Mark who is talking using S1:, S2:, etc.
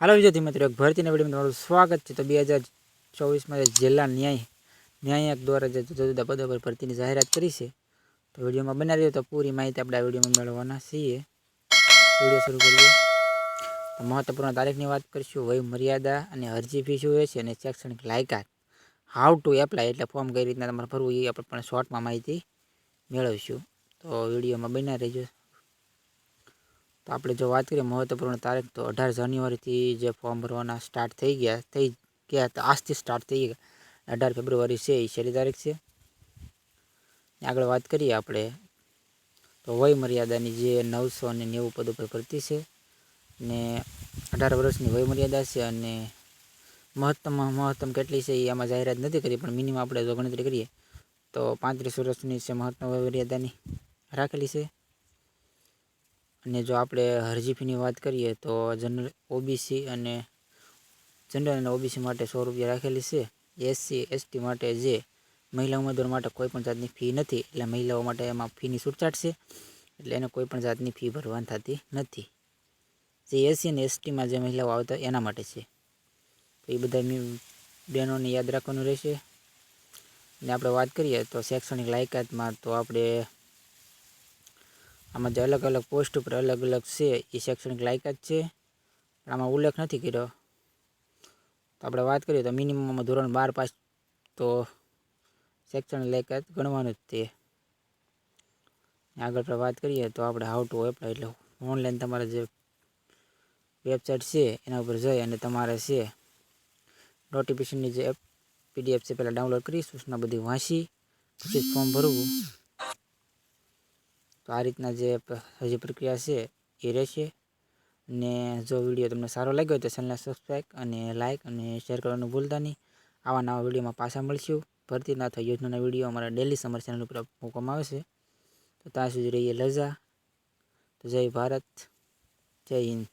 S1: હાલો વિદ્યાર્થી મિત્રો, એક ભરતીના વિડીયોમાં તમારું સ્વાગત છે. તો બે હજાર ચોવીસમાં જિલ્લા ન્યાય ન્યાયક દ્વારા જે જુદા જુદા પદો પર ભરતીની જાહેરાત કરી છે, તો વિડીયોમાં બનાવી રહ્યો તો પૂરી માહિતી આપણે આ વિડીયોમાં મેળવવાના છીએ. વીડિયો શરૂ કરીએ. તો મહત્વપૂર્ણ તારીખની વાત કરીશું. વય, મર્યાદા અને અરજી ફી શું છે અને શૈક્ષણિક લાયકાત. હાઉ ટુ એપ્લાય એટલે ફોર્મ કઈ રીતના તમારે ભરવું એ આપણે પણ શોર્ટમાં માહિતી મેળવીશું. તો વિડીયોમાં બન્યા રહેજો. તો આપણે જો વાત કરીએ મહત્વપૂર્ણ તારીખ, તો અઢાર જાન્યુઆરીથી જે ફોર્મ ભરવાના સ્ટાર્ટ થઈ ગયા થઈ ગયા તો આજથી સ્ટાર્ટ થઈ ગયા. અઢાર ફેબ્રુઆરી છે એ છેલ્લી તારીખ છે. આગળ વાત કરીએ આપણે, તો વય મર્યાદાની જે નવસો અને નેવું પદ ઉપર ભરતી છે ને અઢાર વર્ષની વય મર્યાદા છે અને મહત્તમમાં મહત્તમ કેટલી છે એ આમાં જાહેરાત નથી કરી, પણ મિનિમમ આપણે જો ગણતરી કરીએ તો પાંત્રીસ વર્ષની છે મહત્તમ વય મર્યાદાની રાખેલી છે. અને જો આપણે હરજી ફીની વાત કરીએ તો જનરલ ઓબીસી અને જનરલ અને ઓબીસી માટે સો રૂપિયા રાખેલી છે. એસસી એસટી માટે જે મહિલા ઉમેદવાર માટે કોઈ પણ જાતની ફી નથી, એટલે મહિલાઓ માટે એમાં ફીની છૂટછાટ છે, એટલે એને કોઈ પણ જાતની ફી ભરવાની થતી નથી. જે એસસી અને એસટીમાં જે મહિલાઓ આવતા એના માટે છે. તો એ બધા બહેનોને યાદ રાખવાનું રહેશે. ને આપણે વાત કરીએ તો શૈક્ષણિક લાયકાતમાં તો આપણે આમાં જે અલગ અલગ પોસ્ટ ઉપર અલગ અલગ છે, એ શૈક્ષણિક લાયકાત છે. પણ આમાં ઉલ્લેખ નથી કર્યો. તો આપણે વાત કરીએ તો મિનિમમમાં ધોરણ બાર પાસ તો શૈક્ષણિક લાયકાત ગણવાનું જ તે આગળ આપણે વાત કરીએ તો આપણે હાઉ ટુ એપ્લાય એટલે ઓનલાઈન તમારે જે વેબસાઇટ છે, એના ઉપર જઈ અને તમારે છે નોટિફિકેશનની જે એપ પીડીએફ છે, પહેલાં ડાઉનલોડ કરી સૂચના બધી વાંચી, પછી ફોર્મ ભરવું. તો આ રીતના જે હજી પ્રક્રિયા છે એ રહેશે. ને જો વીડિયો તમને સારો લાગ્યો હોય તો ચેનલને સબસ્ક્રાઈબ અને લાઇક અને શેર કરવાનું ભૂલતા નહીં. આવા નવા વિડીયોમાં પાછા મળશું. ભરતીના અથવા યોજનાના વીડિયો અમારા ડેલી સમર ચેનલ ઉપર મૂકવામાં આવે છે. તો ત્યાં સુધી રહીએ લજા. તો જય ભારત. જય હિન્દ.